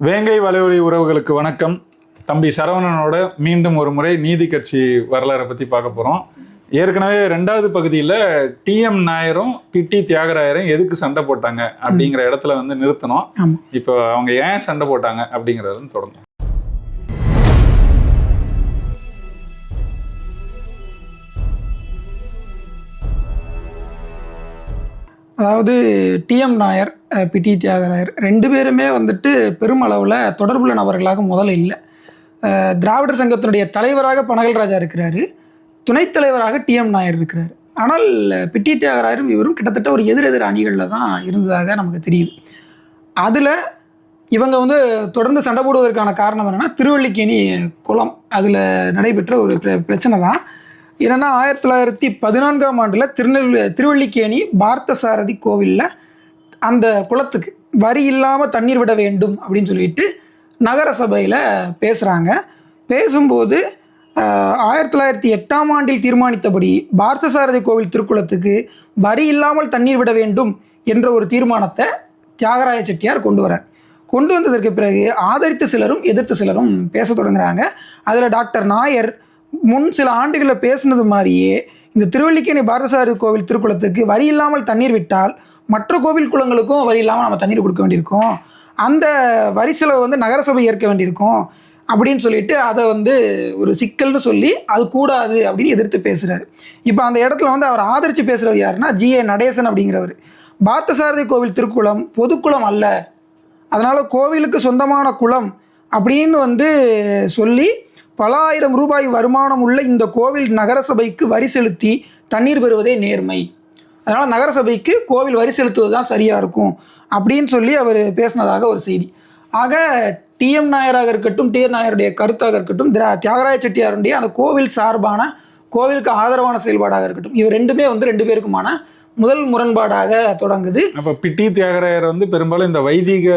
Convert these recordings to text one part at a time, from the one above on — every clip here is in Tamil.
வேங்கை வலையொலி உறவுகளுக்கு வணக்கம். தம்பி சரவணனோட மீண்டும் ஒரு முறை நீதி கட்சி வரலாறை பற்றி பார்க்க போகிறோம் ஏற்கனவே ரெண்டாவது பகுதியில் டிஎம் நாயரும் பிடி தியாகராயரும் எதுக்கு சண்டை போட்டாங்க அப்படிங்கிற இடத்துல வந்து நிறுத்தினோம் ஆமா. இப்போ அவங்க ஏன் சண்டை போட்டாங்க அப்படிங்கிறத தொடங்கும் அதாவது டிஎம் நாயர் பிடி தியாகராயர் ரெண்டு பேருமே வந்துட்டு பெருமளவில் தொடர்புள்ள நபர்களாக முதல்ல இல்லை. திராவிடர் சங்கத்தினுடைய தலைவராக பனகல் ராஜா இருக்கிறாரு. துணைத் தலைவராக டிஎம் நாயர் இருக்கிறார். ஆனால் பிடி தியாகராயரும் இவரும் கிட்டத்தட்ட ஒரு எதிரெதிர் அணிகளில் தான் இருந்ததாக நமக்கு தெரியுது. அதில் இவங்க வந்து தொடர்ந்து சண்டை போடுவதற்கான காரணம் என்னென்னா திருவள்ளிக்கேணி குளம் அதில் நடைபெற்ற ஒரு பிரச்சனை தான். என்னென்னா ஆயிரத்தி தொள்ளாயிரத்தி பதினான்காம் ஆண்டில் திருநெல்வே திருவள்ளிக்கேணி பார்த்தசாரதி கோவிலில் அந்த குளத்துக்கு வரி இல்லாமல் தண்ணீர் விட வேண்டும் அப்படின்னு சொல்லிட்டு நகர சபையில் பேசுகிறாங்க பேசும்போது ஆயிரத்தி தொள்ளாயிரத்தி எட்டாம் ஆண்டில் தீர்மானித்தபடி பார்த்தசாரதி கோவில் திருக்குளத்துக்கு வரி இல்லாமல் தண்ணீர் விட வேண்டும் என்ற ஒரு தீர்மானத்தை தியாகராய செட்டியார் கொண்டு வரார். கொண்டு வந்ததற்கு பிறகு ஆதரித்த சிலரும் எதிர்த்த சிலரும் பேச தொடங்குறாங்க. அதில் டாக்டர் நாயர் முன் சில ஆண்டுகளில் பேசினது மாதிரியே இந்த திருவல்லிக்கேணி பாரதசாரி கோவில் திருக்குளத்துக்கு வரி இல்லாமல் தண்ணீர் விட்டால் மற்ற கோவில் குளங்களுக்கும் வரி இல்லாமல் நம்ம தண்ணீர் கொடுக்க வேண்டியிருக்கும். அந்த வரி செலவு வந்து நகரசபை ஏற்க வேண்டியிருக்கும் அப்படின்னு சொல்லிட்டு அதை வந்து ஒரு சிக்கல்னு சொல்லி அது கூடாது அப்படின்னு எதிர்த்து பேசுகிறாரு இப்போ அந்த இடத்துல வந்து அவர் ஆதரித்து பேசுகிறவர் யாருன்னா ஜிஏ நடேசன் அப்படிங்கிறவர். பார்த்தசாரதி கோவில் திருக்குளம் பொதுக்குளம் அல்ல. அதனால் கோவிலுக்கு சொந்தமான குளம் அப்படின்னு வந்து சொல்லி பல ஆயிரம் ரூபாய் வருமானம் உள்ள இந்த கோவில் நகரசபைக்கு வரி செலுத்தி தண்ணீர் பெறுவதே நேர்மை. அதனால் நகரசபைக்கு கோவில் வரி செலுத்துவது தான் சரியாக இருக்கும். அப்படின்னு சொல்லி அவர் பேசினதாக ஒரு செய்தி. ஆக டிஎம் நாயராக இருக்கட்டும் டிஎம் நாயருடைய கருத்தாக இருக்கட்டும் திரா தியாகராய செட்டியாருடைய அந்த கோவில் சார்பான கோவிலுக்கு ஆதரவான செயல்பாடாக இருக்கட்டும் இவை ரெண்டுமே வந்து ரெண்டு பேருக்குமான முதல் முரண்பாடாக தொடங்குது. அப்போ பிடி தியாகராயர் வந்து பெரும்பாலும் இந்த வைதிக.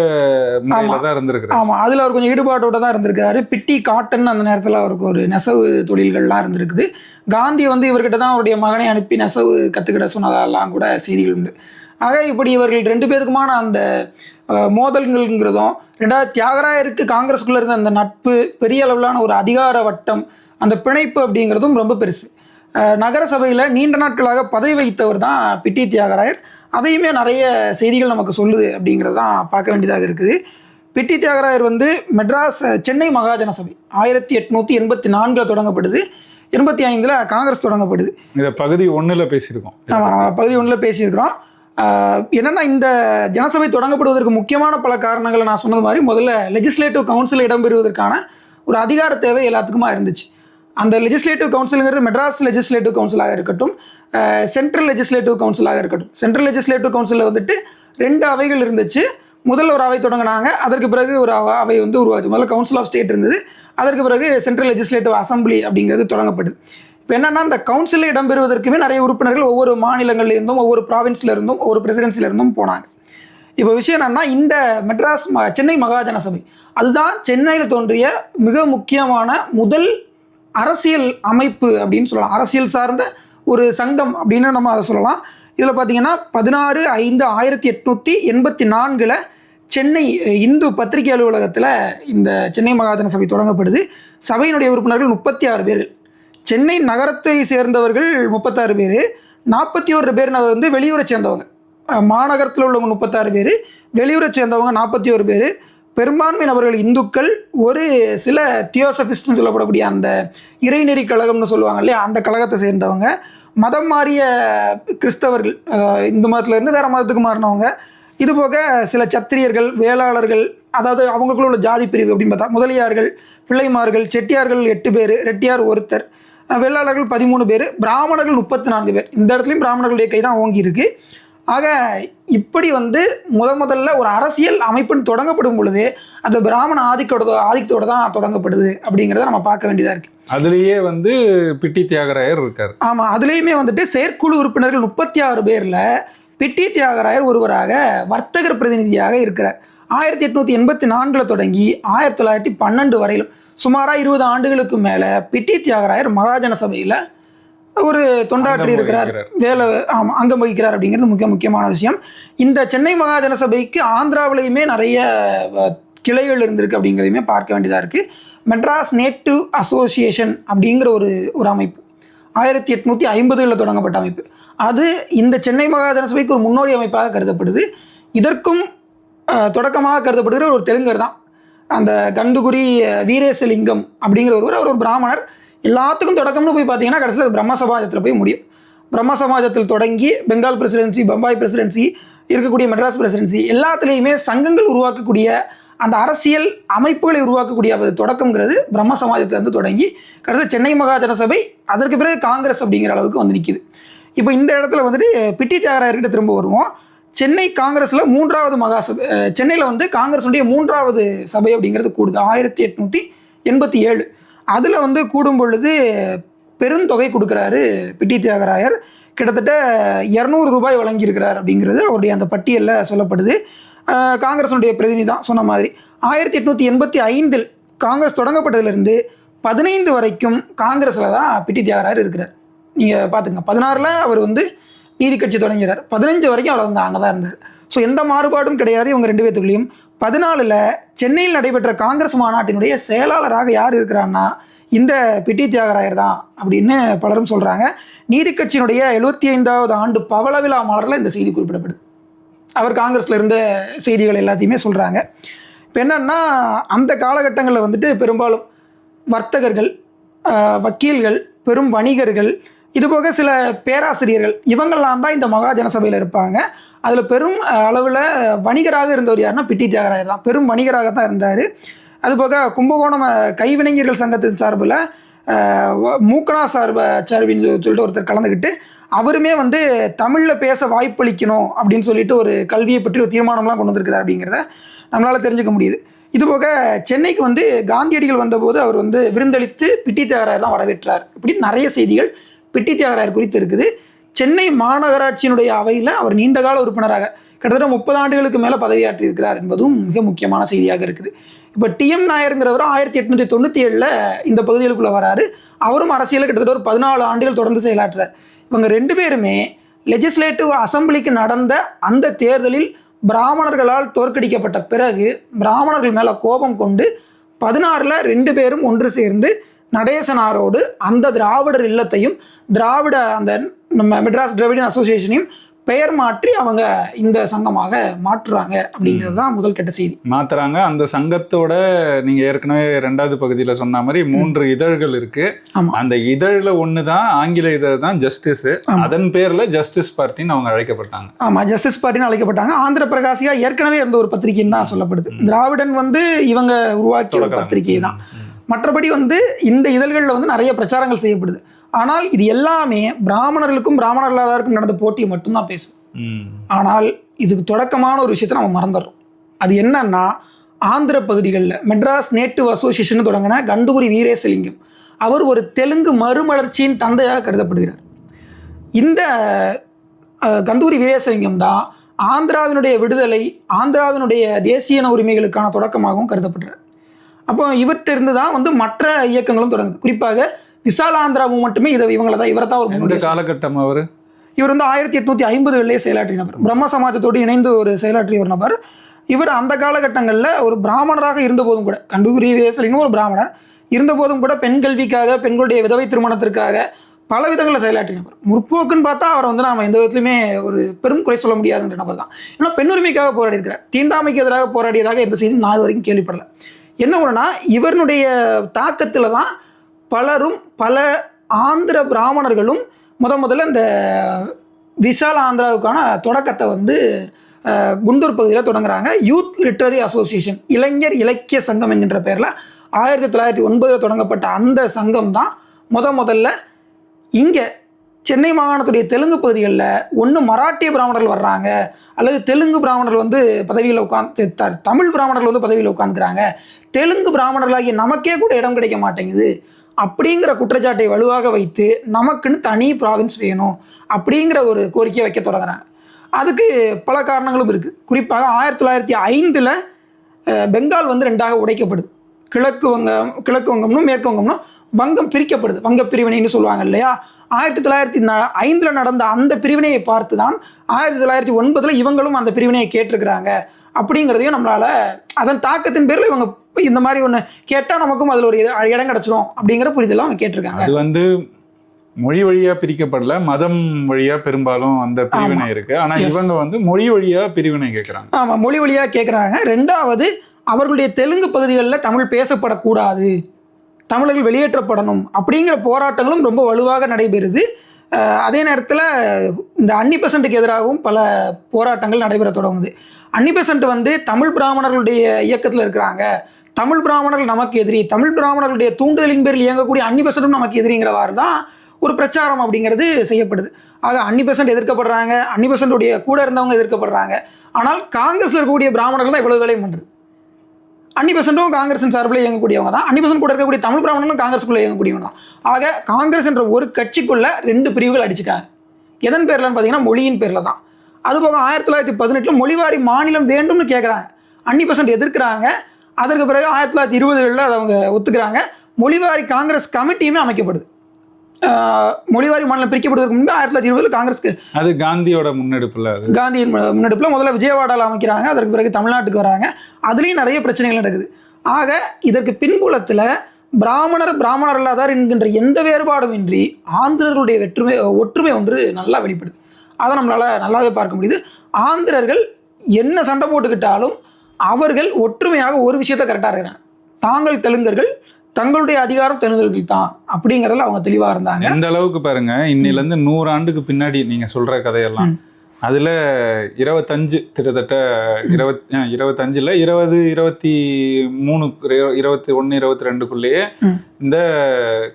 தான் இருந்திருக்கிறார். ஆமாம் அதில் அவர் கொஞ்சம் ஈடுபாட்டோட தான் இருந்திருக்காரு பிட்டி காட்டன் அந்த நேரத்தில் அவருக்கு ஒரு நெசவு தொழில்கள்லாம் இருந்திருக்குது. காந்தி வந்து இவர்கிட்ட தான் அவருடைய மகனை அனுப்பி நெசவு கற்றுக்கிட சொன்னதெல்லாம் கூட செய்திகள் உண்டு. ஆக இப்படி இவர்கள் ரெண்டு பேருக்குமான அந்த மோதல்கள்ங்கிறதும் ரெண்டாவது தியாகராயருக்கு காங்கிரஸுக்குள்ளே இருந்த அந்த நட்பு பெரிய அளவிலான ஒரு அதிகார வட்டம் அந்த பிணைப்பு அப்படிங்கிறதும் ரொம்ப பெருசு. அஹ், நகர சபையில் நீண்ட நாட்களாக பதவி வகித்தவர் தான் பிட்டி தியாகராயர். அதையுமே நிறைய செய்திகள் நமக்கு சொல்லுது அப்படிங்கிறது தான் பார்க்க வேண்டியதாக இருக்குது. பிட்டி தியாகராயர் வந்து மெட்ராஸ் சென்னை மகாஜன சபை ஆயிரத்தி எட்நூற்றி எண்பத்தி நான்கில் தொடங்கப்படுது. எண்பத்தி ஐந்தில் காங்கிரஸ் தொடங்கப்படுது. இதை பகுதி ஒண்ணுல பேசியிருக்கோம். ஆமாம் நம்ம பகுதி ஒன்றில் பேசியிருக்கிறோம். என்னன்னா இந்த ஜனசபை தொடங்கப்படுவதற்கு முக்கியமான பல காரணங்களை நான் சொன்னது மாதிரி முதல்ல லெஜிஸ்லேட்டிவ் கவுன்சில் இடம்பெறுவதற்கான ஒரு அதிகார தேவை எல்லாத்துக்குமா இருந்துச்சு. அந்த லெஜிஸ்லேட்டிவ் கவுன்சிலுங்கிறது மெட்ராஸ் லெஜிஸ்லேட்டிவ் கவுன்சிலாக இருக்கட்டும் சென்ட்ரல் லெஜிஸ்லேட்டிவ் கவுன்சிலாக இருக்கட்டும். சென்ட்ரல் லெஜிஸ்லேட்டிவ் கவுன்சிலில் வந்துட்டு ரெண்டு அவைகள் இருந்துச்சு. முதல்ல ஒரு அவை தொடங்கினாங்க. அதற்கு பிறகு ஒரு அவ- அவை வந்து உருவாச்சு. முதல்ல கவுன்சில் ஆஃப் ஸ்டேட் இருந்தது. அதற்கு பிறகு சென்ட்ரல் லெஜிஸ்லேட்டிவ் அசம்பிளி அப்படிங்கிறது தொடங்கப்படுது. இப்போ என்னென்னா இந்த கவுன்சிலில் இடம்பெறுவதற்குமே நிறைய உறுப்பினர்கள் ஒவ்வொரு மாநிலங்கள்லேருந்தும் ஒவ்வொரு ப்ராவின்ஸ்ல இருந்தும் ஒவ்வொரு பிரசிடென்சிலேருந்தும் போனாங்க. இப்போ விஷயம் என்னன்னா இந்த மெட்ராஸ் ம- சென்னை மகாஜன சபை அதுதான் சென்னையில் தோன்றிய மிக முக்கியமான முதல் அரசியல் அமைப்பு அப்படின்னு சொல்லலாம். அரசியல் சார்ந்த ஒரு சங்கம் அப்படின்னு நம்ம அதை சொல்லலாம். இதில் பார்த்தீங்கன்னா பதினாறு ஐந்து ஆயிரத்தி எட்நூற்றி எண்பத்தி நான்கில் சென்னை இந்து பத்திரிகை அலுவலகத்தில் இந்த சென்னை மகாஜன சபை தொடங்கப்படுது. சபையினுடைய உறுப்பினர்கள் முப்பத்தி ஆறு பேர். சென்னை நகரத்தை சேர்ந்தவர்கள் முப்பத்தாறு பேர். நாற்பத்தி ஒரு பேர் வந்து வெளியூரை சேர்ந்தவங்க. மாநகரத்தில் உள்ளவங்க முப்பத்தாறு பேர். வெளியூரை சேர்ந்தவங்க நாற்பத்தி ஒரு பேர். பெரும்பான்மை நபர்கள் இந்துக்கள் ஒரு சில தியோசபிஸ்ட்னு சொல்லப்படக்கூடிய அந்த இறைநெறி கழகம்னு சொல்லுவாங்க இல்லையா அந்த கழகத்தை சேர்ந்தவங்க. மதம் மாறிய கிறிஸ்தவர்கள் இந்து மதத்துலேருந்து வேறு மதத்துக்கு மாறினவங்க. இது போக சில சத்திரியர்கள் வேளாளர்கள் அதாவது அவங்களுக்குள்ள உள்ள ஜாதி பிரிவு அப்படின்னு பார்த்தா முதலியார்கள் பிள்ளைமார்கள் செட்டியார்கள் எட்டு பேர் ரெட்டியார் ஒருத்தர் வேளாளர்கள் வெள்ளாளர்கள் பதிமூணு பேர் பிராமணர்கள் முப்பத்தி நான்கு பேர். இந்த இடத்துலையும் பிராமணர்களுடைய கை தான் ஓங்கி இருக்குது ஆக இப்படி வந்து முத முதல்ல ஒரு அரசியல் அமைப்புன்னு தொடங்கப்படும் பொழுது அந்த பிராமண ஆதிக்கத்தோட ஆதிக்கத்தோட தான் தொடங்கப்படுது அப்படிங்கிறத நம்ம பார்க்க வேண்டியதாக இருக்குது அதுலயே வந்து பிட்டி தியாகராயர் இருக்காரு. ஆமாம் அதுலேயுமே வந்துட்டு செயற்குழு உறுப்பினர்கள் முப்பத்தி ஆறு பேரில் பிட்டி தியாகராயர் ஒருவராக வர்த்தகர் பிரதிநிதியாக இருக்கிறார். ஆயிரத்தி எட்நூற்றி எண்பத்தி நான்கில் தொடங்கி ஆயிரத்தி தொள்ளாயிரத்தி பன்னெண்டு வரையிலும் சுமாராக இருபது ஆண்டுகளுக்கு மேலே பிட்டி தியாகராயர் மகாஜன சபையில் ஒரு தொண்டாற்றி இருக்கிறார். வேலை ஆமாம் அங்கம் வகிக்கிறார் அப்படிங்கிறது முக்கிய முக்கியமான விஷயம். இந்த சென்னை மகாஜன சபைக்கு ஆந்திராவிலையுமே நிறைய கிளைகள் இருந்திருக்கு அப்படிங்கிறதையுமே பார்க்க வேண்டியதாக இருக்குது மெட்ராஸ் நேட்டிவ் அசோசியேஷன் அப்படிங்கிற ஒரு ஒரு அமைப்பு. ஆயிரத்தி எட்நூற்றி ஐம்பதுகளில் தொடங்கப்பட்ட அமைப்பு. அது இந்த சென்னை மகாஜன சபைக்கு ஒரு முன்னோடி அமைப்பாக கருதப்படுது. இதற்கும் தொடக்கமாக கருதப்படுகிற ஒரு தெலுங்கர் தான். அந்த அஹ், வீரேசலிங்கம் அப்படிங்கிற ஒருவர் அவர் ஒரு பிராமணர். எல்லாத்துக்கும் தொடக்கம்னு போய் பார்த்தீங்கன்னா கடைசியில் பிரம்ம சமாஜத்தில் போய் முடியும். பிரம்ம சமாஜத்தில் தொடங்கி பெங்கால் பிரசிடென்சி பம்பாய் பிரசிடென்சி இருக்கக்கூடிய மெட்ராஸ் பிரசிடென்சி எல்லாத்துலேயுமே சங்கங்கள் உருவாக்கக்கூடிய அந்த அரசியல் அமைப்புகளை உருவாக்கக்கூடிய தொடக்கங்கிறது பிரம்ம சமாஜத்திலேருந்து தொடங்கி கடைசி சென்னை மகாஜன சபை அதற்கு பிறகு காங்கிரஸ் அப்படிங்கிற அளவுக்கு வந்து நிற்கிது இப்போ இந்த இடத்துல வந்துட்டு பிட்டி தியாகராயர்கிட்ட திரும்ப வருவோம். சென்னை காங்கிரஸில் மூன்றாவது மகா சபை சென்னையில் வந்து காங்கிரஸுடைய மூன்றாவது சபை அப்படிங்கிறது கூடுது. ஆயிரத்தி எட்நூற்றி எண்பத்தி ஏழு. அதில் வந்து கூடும் பொழுது பெருந்தொகை கொடுக்குறாரு பிட்டி தியாகராயர். கிட்டத்தட்ட இரநூறு ரூபாய் வழங்கியிருக்கிறார் அப்படிங்கிறது அவருடைய அந்த பட்டியலில் சொல்லப்படுது. அஹ் காங்கிரஸினுடைய பிரதிநிதி தான் சொன்ன மாதிரி. ஆயிரத்தி எட்நூற்றி எண்பத்தி ஐந்தில் காங்கிரஸ் தொடங்கப்பட்டதுலேருந்து பதினைந்து வரைக்கும் காங்கிரஸில் தான் பிட்டி தியாகராயர் இருக்கிறார். நீங்கள் பார்த்துங்க பதினாறில் அவர் வந்து நீதி கட்சி தொடங்கிறார். பதினஞ்சு வரைக்கும் அவர் வந்து அங்கே தான் இருந்தார். ஸோ எந்த மாறுபாடும் கிடையாது இவங்க ரெண்டு பேர்த்துக்குள்ளேயும் பதினாலில் சென்னையில் நடைபெற்ற காங்கிரஸ் மாநாட்டினுடைய செயலாளராக யார் இருக்கிறான்னா இந்த பிட்டி தியாகராயர் தான் அப்படின்னு பலரும் சொல்கிறாங்க நீதி கட்சியினுடைய எழுபத்தி ஐந்தாவது ஆண்டு பவள விழா மலரில் இந்த செய்தி குறிப்பிடப்படுது. அவர் காங்கிரஸில் இருந்த செய்திகள் எல்லாத்தையுமே சொல்கிறாங்க இப்போ என்னன்னா அந்த காலகட்டங்களில் வந்துட்டு பெரும்பாலும் வர்த்தகர்கள் வக்கீல்கள் பெரும் வணிகர்கள் இதுபோக சில பேராசிரியர்கள் இவங்கெல்லாம் தான் இந்த மகாஜன சபையில் இருப்பாங்க. அதில் பெரும் அளவில் வணிகராக இருந்தவர் யாருன்னா பிட்டி தியாகராயர் தான். பெரும் வணிகராக தான் இருந்தார். அதுபோக கும்பகோணம் கைவினைஞர்கள் சங்கத்தின் சார்பில் மூக்கனா சார்ப சார்பின்னு சொல்லிட்டு ஒருத்தர் கலந்துக்கிட்டு அவருமே வந்து தமிழில் பேச வாய்ப்பளிக்கணும் அப்படின்னு சொல்லிட்டு ஒரு கல்வியை பற்றி ஒரு தீர்மானம்லாம் கொண்டு வந்திருக்கிறார் அப்படிங்கிறத நம்மளால் தெரிஞ்சுக்க முடியுது. இதுபோக சென்னைக்கு வந்து காந்தியடிகள் வந்தபோது அவர் வந்து விருந்தளித்து பிட்டி தேவராக தான் வரவேற்றார் இப்படி நிறைய செய்திகள் பிட்டி தியாகராயர் குறித்து இருக்குது. சென்னை மாநகராட்சியினுடைய அவையில் அவர் நீண்டகால உறுப்பினராக கிட்டத்தட்ட முப்பது ஆண்டுகளுக்கு மேலே பதவியாற்றி இருக்கிறார் என்பதும் மிக முக்கியமான செய்தியாக இருக்குது. இப்போ டிஎம் நாயருங்கிறவர் ஆயிரத்தி எட்நூற்றி தொண்ணூற்றி ஏழில் இந்த பகுதிகளுக்குள்ளே வராரு. அவரும் அரசியலில் கிட்டத்தட்ட ஒரு பதினாலு ஆண்டுகள் தொடர்ந்து செயலாற்றுறார். இவங்க ரெண்டு பேருமே லெஜிஸ்லேட்டிவ் அசம்பிளிக்கு நடந்த அந்த தேர்தலில் பிராமணர்களால் தோற்கடிக்கப்பட்ட பிறகு பிராமணர்கள் மேலே கோபம் கொண்டு பதினாறில் ரெண்டு பேரும் ஒன்று சேர்ந்து நடேசனாரோடு அந்த திராவிடர் இல்லத்தையும் திராவிட அந்த நம்ம மெட்ராஸ் திராவிடன் அசோசியேஷனையும் பெயர் மாற்றி அவங்க இந்த சங்கமாக மாற்றுறாங்க அப்படிங்கிறது தான் முதல் கட்ட செய்தி. மாத்துறாங்க. அந்த சங்கத்தோட நீங்க ஏற்கனவே ரெண்டாவது பகுதியில சொன்ன மாதிரி மூன்று இதழ்கள் இருக்கு. ஆமா. அந்த இதழ்ல ஒன்று தான் ஆங்கில இதழ் தான் ஜஸ்டிஸ். அதன் பேர்ல ஜஸ்டிஸ் பார்ட்டின்னு அவங்க அழைக்கப்பட்டாங்க. ஆமாம் ஜஸ்டிஸ் பார்ட்டின்னு அழைக்கப்பட்டாங்க. ஆந்திர பிரகாசியா ஏற்கனவே இருந்த ஒரு பத்திரிகைன்னு தான் சொல்லப்படுது. திராவிடன் வந்து இவங்க உருவாக்கிய. பத்திரிகை தான் மற்றபடி வந்து இந்த இதழ்களில் வந்து நிறைய பிரச்சாரங்கள் செய்யப்படுது. ஆனால் இது எல்லாமே பிராமணர்களுக்கும் பிராமணர்களாதாருக்கும் நடந்த போட்டியை மட்டும்தான் பேசும். ஆனால் இதுக்கு தொடக்கமான ஒரு விஷயத்தை நம்ம மறந்துடுறோம். அது என்னன்னா ஆந்திர பகுதிகளில் மெட்ராஸ் நேட்டிவ் அசோசியேஷன் தொடங்கின கண்டுகுரி வீரேசலிங்கம். அவர் ஒரு தெலுங்கு மறுமலர்ச்சியின் தந்தையாக கருதப்படுகிறார். இந்த கந்தூரி வீரேசலிங்கம் தான் ஆந்திராவினுடைய விடுதலை ஆந்திராவினுடைய தேசிய உரிமைகளுக்கான தொடக்கமாகவும் கருதப்படுறார். அப்போ இவர்கிட்ட இருந்து தான் வந்து மற்ற இயக்கங்களும் தொடங்குது. குறிப்பாக விசாலாந்திரா மூமெண்ட்டுமே இதை இவங்களை தான் இவரை தான் ஒரு காலகட்டம் அவரு? இவர் வந்து ஆயிரத்தி எட்நூற்றி ஐம்பதுகளிலே செயலாற்றிய நபர். பிரம்ம சமாஜத்தோடு இணைந்து ஒரு செயலாற்றிய ஒரு நபர். இவர் அந்த காலகட்டங்களில் ஒரு பிராமணராக இருந்தபோதும் கூட கண்டுகுரி வேசலிங்கம் ஒரு பிராமணர் இருந்தபோதும் கூட பெண் கல்விக்காக பெண்களுடைய விதவை திருமணத்திற்காக பல விதங்களில் செயலாற்றிய நபர். முற்போக்குன்னு பார்த்தா அவர் வந்து நாம் எந்த விதத்துலையுமே ஒரு பெரும் குறை சொல்ல முடியாதுன்ற நபர் தான் ஏன்னா பெண்ணுரிமைக்காக போராடி இருக்கிறார் தீண்டாமைக்கு எதிராக போராடியதாக எந்த செய்தியும் நான் இது வரைக்கும் கேள்விப்படல. என்ன ஒன்றுனா இவருடைய தாக்கத்தில் தான் பலரும் பல ஆந்திர பிராமணர்களும் முத முதல்ல இந்த விசால ஆந்திராவுக்கான தொடக்கத்தை வந்து குண்டூர் பகுதியில் தொடங்குறாங்க. யூத் லிட்ரரி அசோசியேஷன் இளைஞர் இலக்கிய சங்கம் என்கின்ற பேரில் ஆயிரத்தி தொள்ளாயிரத்தி ஒன்பதில் தொடங்கப்பட்ட அந்த சங்கம் தான் முத முதல்ல இங்கே சென்னை மாகாணத்துடைய தெலுங்கு பகுதிகளில் ஒன்று மராட்டிய பிராமணர்கள் வர்றாங்க. அல்லது தெலுங்கு பிராமணர்கள் வந்து பதவியில் உட்காந்து த- தமிழ் பிராமணர்கள் வந்து பதவியில் உட்காந்துக்கிறாங்க தெலுங்கு பிராமணர்களாகிய நமக்கே கூட இடம் கிடைக்க மாட்டேங்குது. அப்படிங்கிற குற்றச்சாட்டை வலுவாக வைத்து நமக்குன்னு தனி ப்ராவின்ஸ் வேணும் அப்படிங்கிற ஒரு கோரிக்கையை வைக்க தொடங்குறாங்க. அதுக்கு பல காரணங்களும் இருக்குது குறிப்பாக ஆயிரத்தி தொள்ளாயிரத்தி ஐந்தில் பெங்கால் வந்து ரெண்டாக உடைக்கப்படுது. கிழக்கு வங்கம் கிழக்கு வங்கம்னும் மேற்கு வங்கம்னும் வங்கம் பிரிக்கப்படுது. வங்க பிரிவினைன்னு சொல்லுவாங்க இல்லையா? ஆயிரத்தி தொள்ளாயிரத்தி ந ஐந்தில் நடந்த அந்த பிரிவினையை பார்த்து தான் ஆயிரத்தி தொள்ளாயிரத்தி ஒன்பதில் இவங்களும் அந்த பிரிவினையை கேட்டிருக்கிறாங்க. அப்படிங்கிறதையும் நம்மளால அதன் தாக்கத்தின் பேரில் இவங்க இந்த மாதிரி ஒன்று கேட்டால் நமக்கும் அதில் ஒரு இடம் கிடச்சிரும் அப்படிங்கிற புரிதலாம் அவங்க கேட்டிருக்காங்க. அது வந்து மொழி வழியா பிரிக்கப்படல மதம் வழியா பெரும்பாலும் அந்த பிரிவினை இருக்கு. ஆனா Yes. இவங்க வந்து மொழி வழியா பிரிவினை கேட்கறாங்க ஆமாம் மொழி வழியாக கேட்குறாங்க ரெண்டாவது அவர்களுடைய தெலுங்கு பகுதிகளில் தமிழ் பேசப்படக்கூடாது. தமிழர்கள் வெளியேற்றப்படணும் அப்படிங்கிற போராட்டங்களும் ரொம்ப வலுவாக நடைபெறுது. அதே நேரத்தில் இந்த அன்னி பெசண்ட்டுக்கு எதிராகவும் பல போராட்டங்கள் நடைபெற தொடங்குது. அன்னி பெசண்ட் வந்து தமிழ் பிராமணர்களுடைய இயக்கத்தில் இருக்கிறாங்க. தமிழ் பிராமணர்கள் நமக்கு எதிரி. தமிழ் பிராமணர்களுடைய தூண்டுதலின் பேரில் இயங்கக்கூடிய அன்னி பெசண்ட்டும் நமக்கு எதிரிங்கிறவாறு தான் ஒரு பிரச்சாரம் அப்படிங்கிறது செய்யப்படுது. ஆக அன்னி பெசண்ட் எதிர்க்கப்படுறாங்க. அன்னி பெசண்ட்டுடைய கூட இருந்தவங்க எதிர்க்கப்படுறாங்க. ஆனால் காங்கிரஸில் இருக்கக்கூடிய பிராமணர்கள் தான் இவ்வளோ வேலையும் பண்ணுறது அன்னி பெசண்ட்டும் காங்கிரஸின் சார்பில் இயங்கக்கூடியவங்க தான். அன்னி கூட இருக்கக்கூடிய தமிழ் பிராமணனும் காங்கிரஸுக்குள்ளே இயங்கக்கூடியவங்க தான். ஆக காங்கிரஸ் என்ற ஒரு கட்சிக்குள்ளே ரெண்டு பிரிவுகள் அடிச்சுட்டாங்க எதன் பேர்லன்னு பார்த்தீங்கன்னா மொழியின் பேரில் தான். அதுபோக ஆயிரத்தி தொள்ளாயிரத்தி பதினெட்டில் மொழிவாரி மாநிலம் வேண்டும்னு கேட்குறாங்க அன்னி பெசண்ட் எதிர்க்கிறாங்க. அதற்கு பிறகு ஆயிரத்தி தொள்ளாயிரத்தி இருபதுகளில் அதை அவங்க ஒத்துக்கிறாங்க. மொழிவாரி காங்கிரஸ் கமிட்டியுமே அமைக்கப்படுது. மொழிவாரி மாநிலம் பிரிக்கப்படுவதற்கு முன்பு ஆயிரத்தி தொள்ளாயிரத்தி இருபதில் காங்கிரஸ்க்கு அது காந்தியோட முன்னெடுப்புல அது. காந்தியின் முன்னெடுப்புல முதல்ல விஜயவாடாவில் அமைக்கிறாங்க அதற்கு பிறகு தமிழ்நாட்டுக்கு வராங்க. அதுலேயும் நிறைய பிரச்சனைகள் நடக்குது. ஆக இதற்கு பின்புலத்தில் பிராமணர் பிராமணர் அல்லாதார் என்கின்ற எந்த வேறுபாடும் இன்றி ஆந்திரர்களுடைய வெற்றுமை ஒற்றுமை ஒன்று நல்லா வெளிப்படுது. அதை நம்மளால் நல்லாவே பார்க்க முடியுது. ஆந்திரர்கள் என்ன சண்டை போட்டுக்கிட்டாலும் அவர்கள் ஒற்றுமையாக ஒரு விஷயத்தை கரெக்டாக இருக்கிறாங்க. தாங்கள் தெலுங்கர்கள் தங்களுடைய அதிகாரம் தெலுங்கர்கள் தான் அப்படிங்கிறதுல அவங்க தெளிவாக இருந்தாங்க. எந்த அளவுக்கு பாருங்க இன்னில இருந்து நூறு ஆண்டுக்கு பின்னாடி நீங்க சொல்ற கதையெல்லாம். அதுல இருபத்தஞ்சு கிட்டத்தட்ட இருபத் இருபத்தஞ்சுல இருபது இருபத்தி மூணு இரு- இருபத்தி ஒன்னு இருபத்தி ரெண்டுக்குள்ளேயே. இந்த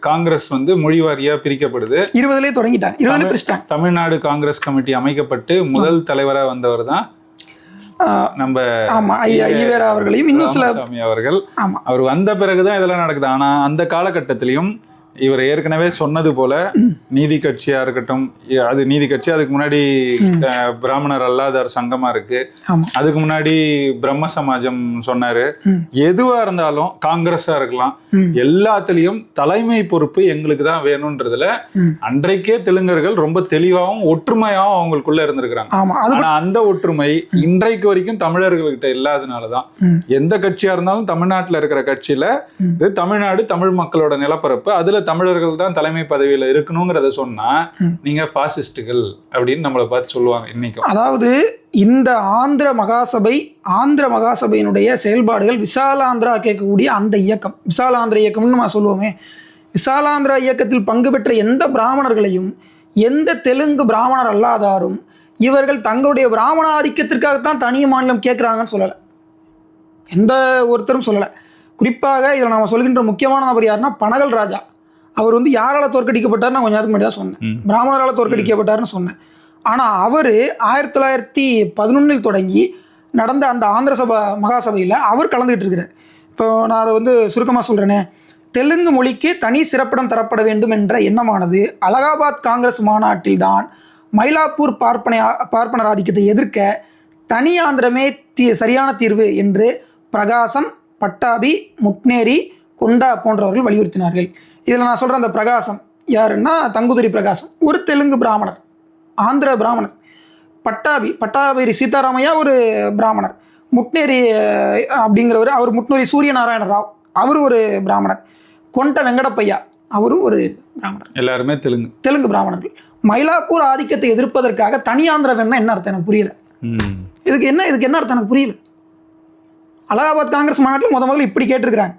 காங்கிரஸ் வந்து மொழிவாரியா பிரிக்கப்படுது. இருபதுலேயே தொடங்கிட்டாங்க. தமிழ்நாடு காங்கிரஸ் கமிட்டி அமைக்கப்பட்டு முதல் தலைவரா வந்தவர் தான் நம்ம ஆமா ஐயா ஈவேரா அவர்களையும் இன்னும் சில அவர்கள். ஆமா. அவர் வந்த பிறகுதான் இதெல்லாம் நடக்குது. ஆனா அந்த காலகட்டத்திலையும் இவர் ஏற்கனவே சொன்னது போல நீதி கட்சியா இருக்கட்டும் அது நீதி கட்சி அதுக்கு முன்னாடி பிராமணர் அல்லாதார் சங்கமா இருக்கு அதுக்கு முன்னாடி பிரம்ம சமாஜம் சொன்னாரு. எதுவா இருந்தாலும் காங்கிரஸா இருக்கலாம். எல்லாத்துலயும் தலைமை பொறுப்பு எங்களுக்கு தான் வேணும்ன்றதுல. அன்றைக்கே தெலுங்கர்கள் ரொம்ப தெளிவாகவும் ஒற்றுமையாகவும் அவங்களுக்குள்ள இருந்திருக்கிறாங்க ஆனா அந்த ஒற்றுமை இன்றைக்கு வரைக்கும் தமிழர்கள்கிட்ட இல்லாதனாலதான். எந்த கட்சியா இருந்தாலும் தமிழ்நாட்டுல இருக்கிற கட்சியில. இது தமிழ்நாடு தமிழ் மக்களோட நிலப்பரப்பு அதுல தமிழர்கள் தான் தலைமை பதவியில இருக்கணுங்கிறத சொன்னா ம். நீங்க பாசிஸ்டுகள் அப்படின்னு நம்மளை பார்த்து சொல்லுவாங்க இன்னைக்கும். அதாவது இந்த ஆந்திர மகாசபை ஆந்திர மகாசபையினுடைய செயல்பாடுகள் விசாலாந்திரா கேட்கக்கூடிய அந்த இயக்கம். விசாலாந்திர இயக்கம்னு நம்ம சொல்லுவோமே. விசாலாந்திரா இயக்கத்தில் பங்கு பெற்ற எந்த பிராமணர்களையும் எந்த தெலுங்கு பிராமணர் அல்லாதாரும் இவர்கள் தங்களுடைய பிராமண ஆதிக்கத்திற்காகத்தான் தனி மாநிலம் கேட்குறாங்கன்னு சொல்லலை. எந்த ஒருத்தரும் சொல்லலை. குறிப்பாக இதில் நம்ம சொல்கின்ற முக்கியமான நபர் யாருன்னா பனகல் ராஜா. அவர் வந்து யாரால் தோற்கடிக்கப்பட்டார் நான் கொஞ்ச நேரத்துக்கு முன்னாடி தான் சொன்னேன். பிராமணரால் தோற்கடிக்கப்பட்டார்னு சொன்னேன். ஆனால் அவர் ஆயிரத்தி தொள்ளாயிரத்தி பதினொன்றில் தொடங்கி நடந்த அந்த ஆந்திர சபா மகாசபையில் அவர் கலந்துக்கிட்டு இருக்கிறார். இப்போ நான் அதை வந்து சுருக்கமாக சொல்கிறேனே தெலுங்கு மொழிக்கு தனி சிறப்பிடம் தரப்பட வேண்டும் என்ற எண்ணமானது அலகாபாத் காங்கிரஸ் மாநாட்டில் தான் மயிலாப்பூர் பார்ப்பனை பார்ப்பனர் ஆதிக்கத்தை எதிர்க்க தனி ஆந்திரமே தீ சரியான தீர்வு என்று பிரகாசம் பட்டாபி முட்னேரி கொண்டா போன்றவர்கள் வலியுறுத்தினார்கள். இதில் நான் சொல்கிற அந்த பிரகாசம் யாருன்னா தங்குதுரி பிரகாசம் ஒரு தெலுங்கு பிராமணர் ஆந்திர பிராமணர் பட்டாபி பட்டாபிரி சீதாராமையா ஒரு பிராமணர் முட்னேரி அப்படிங்கிறவர் அவர் முட்னூரி சூரியநாராயண ராவ் அவர் ஒரு பிராமணர் கொண்ட வெங்கடப்பையா அவரும் ஒரு பிராமணர். எல்லாருமே தெலுங்கு. தெலுங்கு பிராமணர்கள். மயிலாப்பூர் ஆதிக்கத்தை எதிர்ப்பதற்காக தனி ஆந்திர வேணும்னா என்ன அர்த்தம் எனக்கு புரியல. இதுக்கு என்ன இதுக்கு என்ன அர்த்தம் எனக்கு புரியல. அலகாபாத் காங்கிரஸ் மாநாட்டில் முத முதல்ல இப்படி கேட்டிருக்கிறாங்க.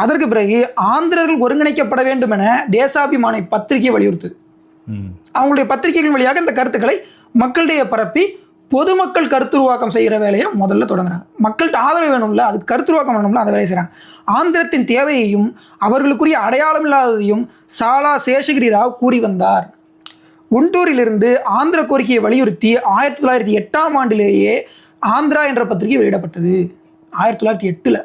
அதற்கு பிறகு ஆந்திரர்கள் ஒருங்கிணைக்கப்பட வேண்டும் என தேசாபிமானி பத்திரிகை வலியுறுத்துது. அவங்களுடைய பத்திரிகைகள் வழியாக இந்த கருத்துக்களை மக்களிடையே பரப்பி பொதுமக்கள் கருத்துருவாக்கம் செய்கிற வேலையை முதல்ல தொடங்குறாங்க. மக்கள்கிட்ட ஆதரவு வேணும்ல அதுக்கு கருத்துருவாக்கம் வேணும்ல அந்த வேலையை செய்கிறாங்க ஆந்திரத்தின் தேவையையும் அவர்களுக்குரிய அடையாளம் இல்லாததையும் சாலா சேஷகிரி ராவ் கூறி வந்தார். குண்டூரிலிருந்து ஆந்திர கோரிக்கையை வலியுறுத்தி ஆயிரத்தி தொள்ளாயிரத்தி எட்டாம் ஆண்டிலேயே ஆந்திரா என்ற பத்திரிகை வெளியிடப்பட்டது. ஆயிரத்தி தொள்ளாயிரத்தி எட்டில்.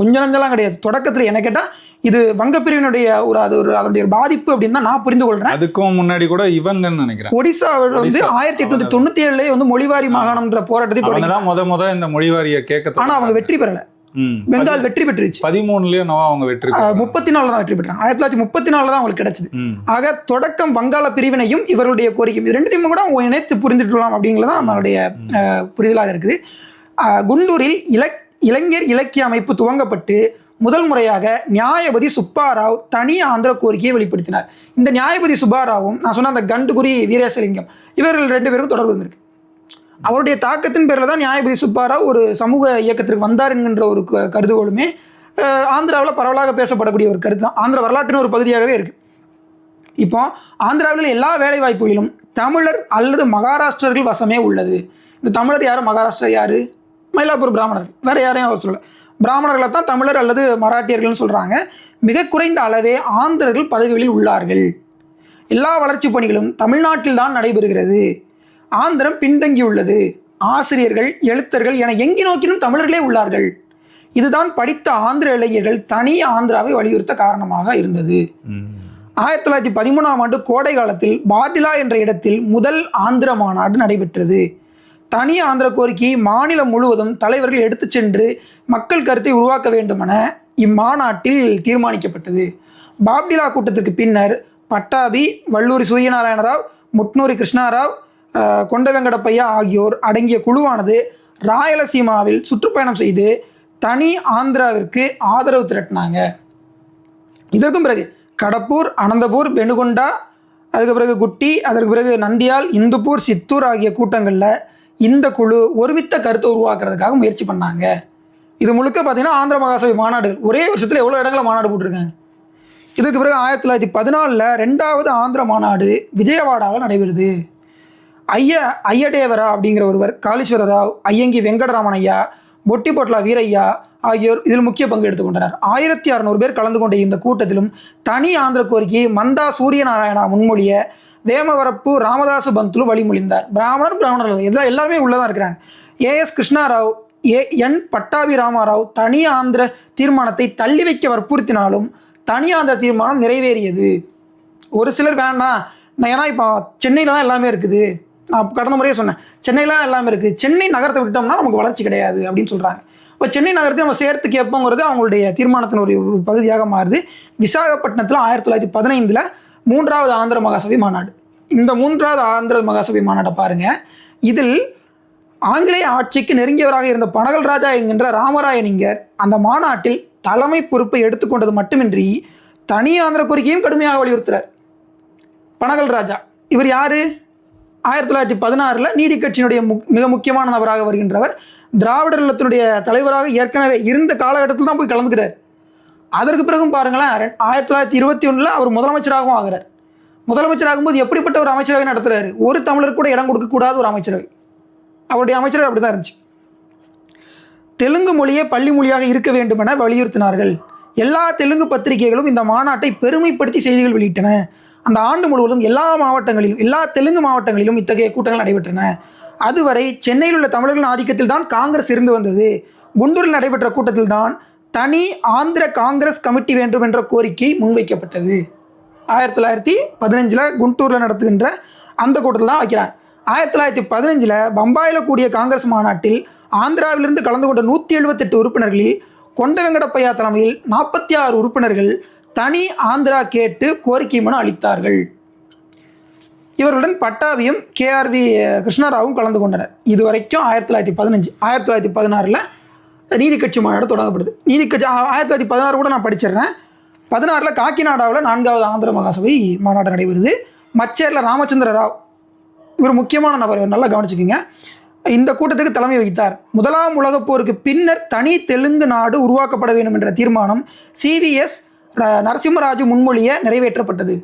கொஞ்சம் நஞ்சலாம் கிடையாது. தொடக்கத்தில் என்ன கேட்டால் இது வங்கப்பிரிவினுடைய ஒரு அது ஒரு அதனுடைய பாதிப்பு அப்படின்னு தான் நான் புரிந்து கொள்கிறேன் அதுக்கும் முன்னாடி கூட இவங்கன்னு நினைக்கிறேன். ஒடிசாவில் வந்து ஒடிசா. ஆயிரத்தி எட்நூத்தி தொண்ணூத்தி ஏழுலயே வந்து மொழிவாரி மாகாணம்ன்ற போராட்டத்தை தொடங்கி முத முத இந்த மொழிவாரிய கேட்க ஆனா அவங்க வெற்றி பெறல. பெங்கால் வெற்றி பெற்றுச்சு பதிமூணுலயும் நவா அவங்க வெற்றி. முப்பத்தி நாலுல தான் வெற்றி பெற்றாங்க. ஆயிரத்தி தொள்ளாயிரத்தி முப்பத்தி நாலுல தான் அவங்களுக்கு கிடைச்சது. ஆக தொடக்கம் வங்காள பிரிவினையும் இவர்களுடைய கோரிக்கையும். இது ரெண்டுத்தையும் கூட இணைத்து புரிந்துட்டுலாம் அப்படிங்கிறது தான் நம்மளுடைய புரிதலாக இருக்குது. குண்டூரில் இலக் இளைஞர் இலக்கிய அமைப்பு துவங்கப்பட்டு முதல் முறையாக நியாயபதி சுப்பாராவ் தனி ஆந்திர கோரிக்கையை வெளிப்படுத்தினார். இந்த நியாயபதி சுப்பாராவும் நான் சொன்ன அந்த கண்டுகுரி வீரேசலிங்கம் இவர்கள் ரெண்டு பேருக்கும் தொடர்பு இருந்திருக்கு. அவருடைய தாக்கத்தின் பேரில் தான் நியாயபதி சுப்பாராவ் ஒரு சமூக இயக்கத்திற்கு வந்தார் என்கின்ற ஒரு க- கருதுகோளுமே ஆந்திராவில் பரவலாக பேசப்படக்கூடிய ஒரு கருத்து தான். ஆந்திர வரலாற்றின் ஒரு பகுதியாகவே இருக்குது இப்போ ஆந்திராவில் எல்லா வேலை வாய்ப்புகளிலும் தமிழர் அல்லது மகாராஷ்டிரர்கள் வசமே உள்ளது. இந்த தமிழர் யார்? மகாராஷ்டிரா யார்? மயிலாப்பூர் பிராமணர்கள் வேறு யாரையும் அவர் சொல்லலை. பிராமணர்களை தான் தமிழர் அல்லது மராட்டியர்கள்னு சொல்கிறாங்க மிக குறைந்த அளவே ஆந்திரர்கள் பதவிகளில் உள்ளார்கள். எல்லா வளர்ச்சி பணிகளும் தமிழ்நாட்டில் தான் நடைபெறுகிறது. ஆந்திரம் பின்தங்கியுள்ளது. ஆசிரியர்கள் எழுத்தர்கள் என எங்கே நோக்கினும் தமிழர்களே உள்ளார்கள். இதுதான் படித்த ஆந்திர இளைஞர்கள் தனி ஆந்திராவை வலியுறுத்த காரணமாக இருந்தது. ஆயிரத்தி தொள்ளாயிரத்தி பதிமூணாம் ஆண்டு கோடை காலத்தில் பார்டிலா என்ற இடத்தில் முதல் ஆந்திர மாநாடு நடைபெற்றது. தனி ஆந்திர கோரிக்கையை மாநிலம் முழுவதும் தலைவர்கள் எடுத்து சென்று மக்கள் கருத்தை உருவாக்க வேண்டுமென இம்மாநாட்டில் தீர்மானிக்கப்பட்டது. பாப்டிலா கூட்டத்திற்கு பின்னர் பட்டாபி வல்லூரி சூரியநாராயணராவ் முட்னூரி கிருஷ்ணாராவ் அஹ், கொண்ட வெங்கடப்பையா ஆகியோர் அடங்கிய குழுவானது ராயலசீமாவில் சுற்றுப்பயணம் செய்து தனி ஆந்திராவிற்கு ஆதரவு திரட்டினாங்க. இதற்கும் பிறகு கடப்பூர் அனந்தபூர் பெனுகொண்டா அதுக்கு பிறகு குட்டி அதற்கு பிறகு நந்தியால் இந்துப்பூர் சித்தூர் ஆகிய கூட்டங்களில் இந்த குழு ஒருமித்த கருத்தை உருவாக்குறதுக்காக முயற்சி பண்ணாங்க. இது முழுக்க பார்த்தீங்கன்னா ஆந்திர மகாசபை மாநாடுகள். ஒரே வருஷத்தில் எவ்வளோ இடங்களில் மாநாடு போட்டிருக்காங்க. இதுக்கு பிறகு ஆயிரத்தி தொள்ளாயிரத்தி பதினாலில் ரெண்டாவது ஆந்திர மாநாடு விஜயவாடாவில் நடைபெறுது. ஐய ஐயடேவரா அப்படிங்கிற ஒருவர் காளீஸ்வர ராவ் ஐயங்கி வெங்கடராமனையா பொட்டி பொட்லா வீரையா ஆகியோர் இதில் முக்கிய பங்கு எடுத்துக்கொண்டனர் ஆயிரத்தி அறநூறு பேர் கலந்து கொண்ட இந்த கூட்டத்திலும் தனி ஆந்திர கோரிக்கையை மந்தா சூரியநாராயணா முன்மொழிய வேமவரப்பு ராமதாசு பந்துலு வழிமொழிந்தார். பிராமணர் பிராமணர்கள். எல்லாம் எல்லாருமே உள்ளதான் இருக்கிறாங்க. A S Krishnarao A. N. Pattabhi Ramarao தனி ஆந்திர தீர்மானத்தை தள்ளி வைக்க வற்புறுத்தினாலும் தனி ஆந்திர தீர்மானம் நிறைவேறியது. ஒரு சிலர் வேண்டாம் நான் ஏன்னா இப்போ சென்னையில் தான் எல்லாமே இருக்குது. நான் கடந்த முறையே சொன்னேன். சென்னையில் தான் எல்லாமே இருக்குது. சென்னை நகரத்தை விட்டோம்னா நமக்கு வளர்ச்சி கிடையாது அப்படின்னு சொல்கிறாங்க இப்போ சென்னை நகரத்தை நம்ம சேர்த்து கேட்போங்கிறது அவங்களுடைய தீர்மானத்தின் ஒரு ஒரு பகுதியாக மாறுது. விசாகப்பட்டினத்தில் ஆயிரத்தி தொள்ளாயிரத்தி பதினைந்தில் மூன்றாவது ஆந்திர மகாசபை மாநாடு. இந்த மூன்றாவது ஆந்திர மகாசபை மாநாட்டை பாருங்கள் இதில் ஆங்கிலேய ஆட்சிக்கு நெருங்கியவராக இருந்த பனகல் ராஜா என்கின்ற ராமராயனிங்கர் அந்த மாநாட்டில் தலைமை பொறுப்பை எடுத்துக்கொண்டது மட்டுமின்றி தனி ஆந்திர கோரிக்கையும் கடுமையாக வலியுறுத்துறார். பனகல் ராஜா. இவர் யார்? ஆயிரத்தி தொள்ளாயிரத்தி பதினாறில் நீதி கட்சியினுடைய முக் மிக முக்கியமான நபராக வருகின்றவர். திராவிடர் இல்லத்தினுடைய தலைவராக ஏற்கனவே இருந்த காலகட்டத்தில் தான் போய் கலந்துக்கிறார். அதற்கு பிறகும் பாருங்களேன் ஆயிரத்தி தொள்ளாயிரத்தி இருபத்தி ஒன்றில் அவர் முதலமைச்சராகவும் ஆகிறார். முதலமைச்சராகும்போது எப்படிப்பட்ட ஒரு அமைச்சரவை நடத்துகிறாரு ஒரு தமிழர் கூட இடம் கொடுக்கக்கூடாத ஒரு அமைச்சரவை. அவருடைய அமைச்சரவை அப்படி தான் இருந்துச்சு. தெலுங்கு மொழியே பள்ளி மொழியாக இருக்க வேண்டும் என வலியுறுத்தினார்கள். எல்லா தெலுங்கு பத்திரிகைகளும் இந்த மாநாட்டை பெருமைப்படுத்தி செய்திகள் வெளியிட்டன. அந்த ஆண்டு முழுவதும் எல்லா மாவட்டங்களிலும் எல்லா தெலுங்கு மாவட்டங்களிலும் இத்தகைய கூட்டங்கள் நடைபெற்றன. அதுவரை சென்னையில் உள்ள தமிழர்களின் ஆதிக்கத்தில் தான் காங்கிரஸ் இருந்து வந்தது. குண்டூரில் நடைபெற்ற கூட்டத்தில் தான் தனி ஆந்திர காங்கிரஸ் கமிட்டி வேண்டும் என்ற கோரிக்கை முன்வைக்கப்பட்டது. ஆயிரத்தி தொள்ளாயிரத்தி பதினஞ்சில் குண்டூரில் நடத்துகின்ற அந்த கூட்டத்தில் தான் வைக்கிறாங்க ஆயிரத்தி தொள்ளாயிரத்தி பதினஞ்சில் பம்பாயில் கூடிய காங்கிரஸ் மாநாட்டில் ஆந்திராவிலிருந்து கலந்து கொண்ட நூற்றி எழுபத்தெட்டு உறுப்பினர்களில் கொண்ட வெங்கடப்பையா தலைமையில் நாற்பத்தி ஆறு உறுப்பினர்கள் தனி ஆந்திரா கேட்டு கோரிக்கை மனு அளித்தார்கள். இவர்களுடன் பட்டாவியும் கேஆர்வி கிருஷ்ணராவும் கலந்து கொண்டனர். இது வரைக்கும் ஆயிரத்தி தொள்ளாயிரத்தி பதினஞ்சு ஆயிரத்தி தொள்ளாயிரத்தி பதினாறில் நீதி கட்சி மாநாடு தொடங்கப்படுது. நீதி கட்சி ஆயிரத்தி தொள்ளாயிரத்தி பதினாறு கூட நான் படிச்சிடுறேன். பதினாறில் காக்கிநாடாவில் நான்காவது ஆந்திர மகாசபை மாநாடு நடைபெறுது. மச்சேரில் ராமச்சந்திர ராவ் இவர் முக்கியமான நபர் இவர் நல்லா கவனிச்சுக்கோங்க. இந்த கூட்டத்துக்கு தலைமை வகித்தார். முதலாம் உலகப் போருக்கு பின்னர் தனி தெலுங்கு நாடு உருவாக்கப்பட வேண்டும் என்ற தீர்மானம் சிவிஎஸ் நரசிம்மராஜு முன்மொழிய நிறைவேற்றப்பட்டது.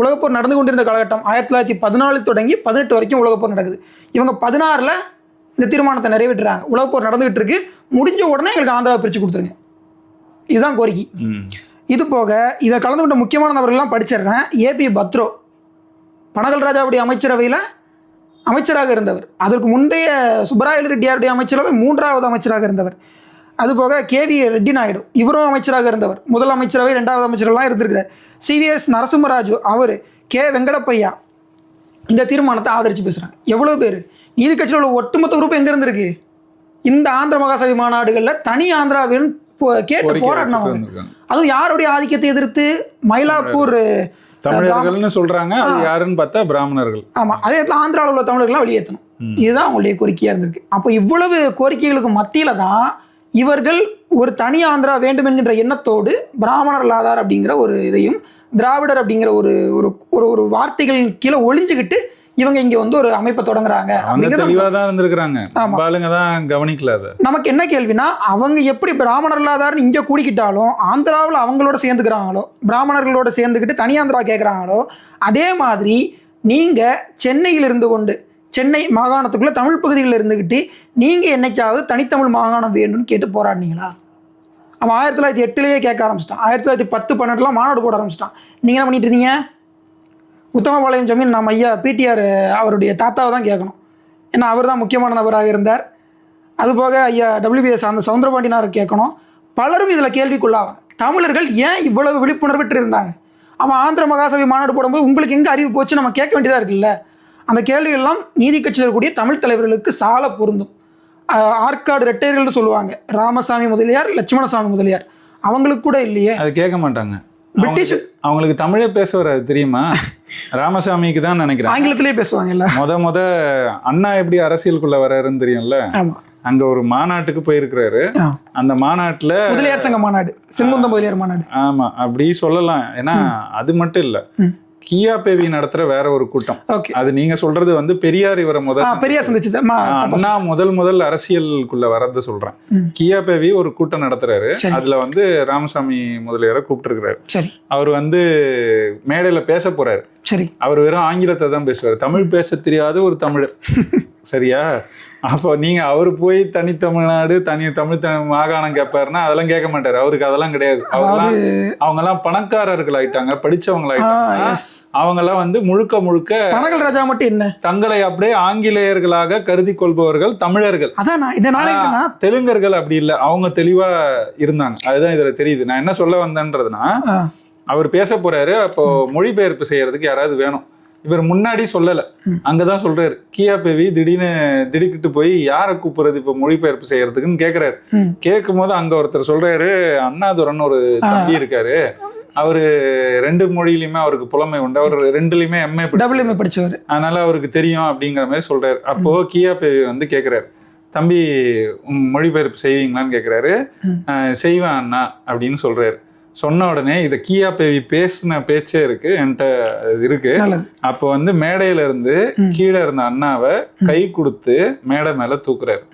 உலகப்போர் நடந்து கொண்டிருந்த காலகட்டம் ஆயிரத்தி தொள்ளாயிரத்தி பதினாலு தொடங்கி பதினெட்டு வரைக்கும் உலகப்போர் நடக்குது. இவங்க பதினாறில் இந்த தீர்மானத்தை நிறைவேற்றுறாங்க. உலகப் போர் நடந்துகிட்டு இருக்கு. முடிஞ்ச உடனே எங்களுக்கு ஆந்திராவை பிரித்து கொடுத்துருங்க. இதுதான் கோரிக்கை. இது போக இதை கலந்து கொண்ட முக்கியமான நபர்கள்லாம் படிச்சிடுறேன். ஏபி பத்ரோ. பனகல் ராஜாவுடைய அமைச்சரவையில் அமைச்சராக இருந்தவர். அதற்கு முந்தைய சுப்பராயல் ரெட்டியாருடைய அமைச்சரவை மூன்றாவது அமைச்சராக இருந்தவர். அதுபோக கேவி ரெட்டி நாயுடு இவரும் அமைச்சராக இருந்தவர். முதல் அமைச்சரவை ரெண்டாவது அமைச்சரெல்லாம் இருந்திருக்கிறார். சிவிஎஸ் நரசிம்மராஜு அவர். கே வெங்கடப்பையா இந்த தீர்மானத்தை ஆதரித்து பேசுகிறாங்க எவ்வளோ பேர்? நீதி கட்சியில் உள்ள ஒட்டுமொத்த குரூப் எங்கே இருந்திருக்கு? இந்த ஆந்திர மகாசபை மாநாடுகளில் தனி ஆந்திராவின் கேட்டு போராடினவங்க. அதுவும் யாருடைய ஆதிக்கத்தை எதிர்த்து? மயிலாப்பூர் தமிழர்கள்னு சொல்றாங்க. அது யாருன்னு பார்த்தா பிராமணர்கள். ஆமாம் அதே இடத்துல ஆந்திராவில் உள்ள தமிழர்கள்லாம் வெளியேற்றணும். இதுதான் அவங்களுடைய கோரிக்கையாக இருந்திருக்கு. அப்போ இவ்வளவு கோரிக்கைகளுக்கு மத்தியில தான் இவர்கள் ஒரு தனி ஆந்திரா வேண்டும் என்கின்ற எண்ணத்தோடு பிராமணர் லாதார் அப்படிங்கிற ஒரு இதையும் திராவிடர் அப்படிங்கிற ஒரு ஒரு ஒரு ஒரு வார்த்தைகள் கீழே ஒளிஞ்சுக்கிட்டு இவங்க இங்க வந்து ஒரு அமைப்பை தொடங்குறாங்க தெளிவா தான் இருந்திருக்கிறாங்க. ஆளுங்க தான் கவனிக்கல நமக்கு என்ன கேள்வினா அவங்க எப்படி பிராமணர் இல்லாதார்னு இங்கே கூடிக்கிட்டாலும் ஆந்திராவில் அவங்களோட சேர்ந்துக்கிறாங்களோ பிராமணர்களோட சேர்ந்துக்கிட்டு தனி ஆந்திரா கேட்குறாங்களோ அதே மாதிரி நீங்கள் சென்னையில் இருந்து கொண்டு சென்னை மாகாணத்துக்குள்ளே தமிழ் பகுதிகளில் இருந்துக்கிட்டு நீங்கள் என்னைக்காவது தனித்தமிழ் மாகாணம் வேணும்னு கேட்டு போராடினீங்களா? அவன் ஆயிரத்தி தொள்ளாயிரத்தி எட்டுலேயே கேட்க ஆரம்பிச்சிட்டான். ஆயிரத்தி தொள்ளாயிரத்தி பத்து பன்னெண்டுலாம் மாநாடு போட ஆரம்பிச்சிட்டான். நீங்கள் என்ன பண்ணிட்டு இருந்தீங்க உத்தமபாளையம் ஜமீன் நம்ம ஐயா பிடிஆர் அவருடைய தாத்தாவை தான் கேட்கணும். ஏன்னா அவர் தான் முக்கியமான நபராக இருந்தார். அதுபோக ஐயா டபிள்யூபிஎஸ் அந்த சவுந்தரபாண்டினார் கேட்கணும். பலரும் இதில் கேள்விக்குள்ளாவாங்க. தமிழர்கள் ஏன் இவ்வளவு விழிப்புணர்விட்டு இருந்தாங்க அவன் ஆந்திர மகாசபை மாநாடு போடும்போது உங்களுக்கு எங்கே அறிவு போச்சு? நம்ம கேட்க வேண்டியதாக இருக்குல்ல? அந்த கேள்வியெல்லாம் நீதி கட்சியில் இருக்கக்கூடிய தமிழ் தலைவர்களுக்கு சால பொருந்தும். ஆற்காடு ரெட்டையர்கள்னு சொல்லுவாங்க. ராமசாமி முதலியார் லட்சுமணசாமி முதலியார். அவங்களுக்கு கூட இல்லையே. அது கேட்க மாட்டாங்க. பிரிட்டிஷ் அவங்களுக்கு- தமிழே பேச வராது தெரியுமா? ராமசாமிக்கு தான் நினைக்கிறேன். ஆங்கிலத்திலே பேசுவாங்கல்ல. முத முத அண்ணா எப்படி அரசியலுக்குள்ள வர்றாருன்னு தெரியும்ல? அங்க ஒரு மாநாட்டுக்கு போயிருக்கிறாரு. அந்த மாநாட்டுல முதலியார் சங்க மாநாடு செங்குந்த முதலியார் மாநாடு. ஆமா அப்படி சொல்லலாம். ஏன்னா அது மட்டும் இல்ல. கியா பேவி நடத்துற வேற ஒரு கூட்டம். அது நீங்க சொல்றது வந்து பெரியார் இவரை முதல் பெரியார் சந்திச்சது. அண்ணா முதல் முதல் அரசியலுக்குள்ள வரத சொல்றேன். கியா பேவி ஒரு கூட்டம் நடத்துறாரு. அதுல வந்து ராமசாமி முதலியாரை கூப்பிட்டுருக்கிறாரு. அவர் வந்து மேடையில பேச போறாரு. அவர் வெறும் ஆங்கிலத்தை தான் பேசுவார். தமிழ் பேச தெரியாத ஒரு தமிழர். சரியா? அப்போ நீங்க அவர் போய் தனி தமிழ்நாடு தனி தமிழ் த- மாகாணம் கேட்பாருன்னா அதெல்லாம் கேட்க மாட்டாரு. அவருக்கு அதெல்லாம் கிடையாது. அவங்கெல்லாம் அவங்க எல்லாம் பணக்காரர்கள் ஆயிட்டாங்க படிச்சவங்க ஆ ஆயிட்டாங்க எஸ் அவங்க எல்லாம் வந்து முழுக்க முழுக்க பனகல் ராஜா மட்டும் என்ன? தங்களை அப்படியே ஆங்கிலேயர்களாக கருதி கொள்பவர்கள் தமிழர்கள். அதான் நான் தெலுங்கர்கள் அப்படி இல்லை. அவங்க தெளிவா இருந்தாங்க. அதுதான் இதுல தெரியுது. நான் என்ன சொல்ல வந்தேன்றதுன்னா அவர் பேச போறாரு. அப்போ மொழிபெயர்ப்பு செய்யறதுக்கு யாராவது வேணும். இவர் முன்னாடி சொல்லல. அங்கதான் சொல்றாரு. கியா பேவி திடீர்னு திடுக்கிட்டு போய் யாரை கூப்பிடுறது இப்ப மொழிபெயர்ப்பு செய்யறதுக்குன்னு கேக்குறாரு. கேட்கும் போது அங்க ஒருத்தர் சொல்றாரு அண்ணாதுரன் ஒரு தம்பி இருக்காரு. அவரு ரெண்டு மொழியிலுமே அவருக்கு புலமை உண்டு. அவர் ரெண்டுலயுமே எம்ஏ டபுள் எம்ஏ படிச்சவர். அதனால அவருக்கு தெரியும் அப்படிங்கிற மாதிரி சொல்றாரு. அப்போ கியா பேவி வந்து கேக்குறாரு. தம்பி மொழிபெயர்ப்பு செய்வீங்களான்னு கேக்குறாரு. ம். "அஹ், செய்வேன் அண்ணா அப்படின்னு சொல்றாரு. சொன்ன உடனே இத கியா பேவி பேசின பேச்சே இருக்கு என்கிட்ட இருக்கு. அப்போ வந்து மேடையில இருந்து. கீழே இருந்த அண்ணாவை கை கொடுத்து மேடை மேல தூக்குறாரு.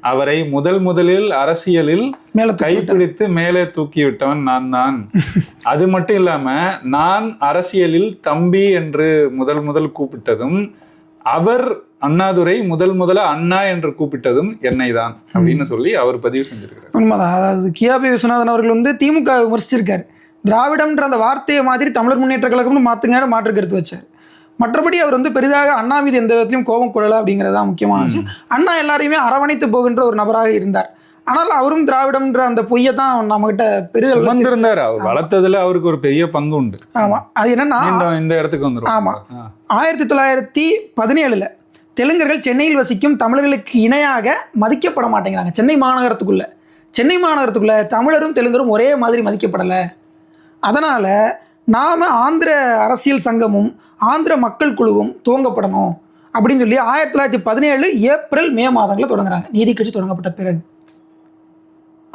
அவரை முதல் முதலில் அரசியலில் விட்டார். கைப்பிடித்து மேலே தூக்கி விட்டவன் நான் தான். அது மட்டும் இல்லாம நான் அரசியலில் தம்பி என்று முதல் முதல் கூப்பிட்டதும் அவர் அண்ணாதுரை முதல் முதல்ல அண்ணா என்று கூப்பிட்டதும் என்னை தான் அப்படின்னு சொல்லி அவர் பதிவு செஞ்சிருக்காரு உண்மைதான். அதாவது கியாபி விஸ்வநாதன் அவர்கள் வந்து திமுக விமர்சிச்சிருக்காரு. திராவிடம்ன்ற அந்த வார்த்தையை மாதிரி தமிழர் முன்னேற்ற கழகம்னு மாத்துங்க மாற்று கருத்து வச்சார். மற்றபடி அவர் வந்து பெரிதாக அண்ணா மீது எந்த விதத்திலும் கோபம் கொள்ளல அப்படிங்கிறது தான் முக்கியமான விஷயம். அண்ணா எல்லாரையுமே அரவணைத்து போகின்ற ஒரு நபராக இருந்தார். ஆனால் அவரும் திராவிடம்ன்ற அந்த பொய்யை தான் நம்மகிட்ட பெரிதல் சுமந்திருந்தார். அவர் வளர்த்ததுல அவருக்கு ஒரு பெரிய பங்கு உண்டு. ஆமா. அது என்னன்னா இந்த இடத்துக்கு வந்துரும். ஆமா. ஆ. ஆயிரத்தி தொள்ளாயிரத்தி பதினேழுல தெலுங்கர்கள் சென்னையில் வசிக்கும் தமிழர்களுக்கு இணையாக மதிக்கப்பட மாட்டேங்கிறாங்க. சென்னை மாநகரத்துக்குள்ள. சென்னை மாநகரத்துக்குள்ள தமிழரும் தெலுங்கரும் ஒரே மாதிரி மதிக்கப்படலை. அதனால் நாம் ஆந்திர அரசியல் சங்கமும் ஆந்திர மக்கள் குழுவும் துவங்கப்படணும் அப்படின்னு சொல்லி ஆயிரத்தி தொள்ளாயிரத்தி பதினேழு ஏப்ரல் மே மாதங்களில் தொடங்குறாங்க. நீதி கட்சி தொடங்கப்பட்ட பிறகு.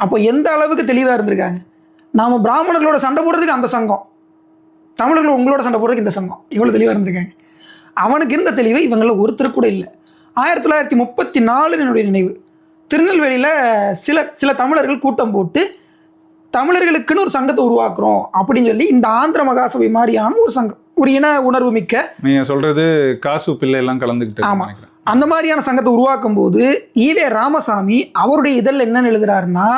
அப்போ எந்த அளவுக்கு தெளிவாக இருந்திருக்காங்க? நாம் பிராமணர்களோட சண்டை போடுறதுக்கு அந்த சங்கம். தமிழர்கள் உங்களோட சண்டை போடுறதுக்கு இந்த சங்கம். இவ்வளோ தெளிவாக இருந்திருக்காங்க. அவனுக்கு இருந்த தெளிவு? இவங்கள ஒருத்தர் கூட இல்லை. ஆயிரத்தி தொள்ளாயிரத்தி முப்பத்தி நாலு என்னுடைய நினைவு. திருநெல்வேலியில் சில சில தமிழர்கள் கூட்டம் போட்டு தமிழர்களுக்குன்னு ஒரு சங்கத்தை உருவாக்குறோம் அப்படின்னு சொல்லி இந்த ஆந்திர மகாசபை மாதிரியான ஒரு சங்கம். ஒரு இன உணர்வு மிக்க நீங்க சொல்றது காசு பிள்ளை எல்லாம் கலந்துக்கிட்டு ஆமா. அந்த மாதிரியான சங்கத்தை உருவாக்கும் போது ஈவே ராமசாமி அவருடைய இதழில் என்னென்னு எழுதுறாருன்னா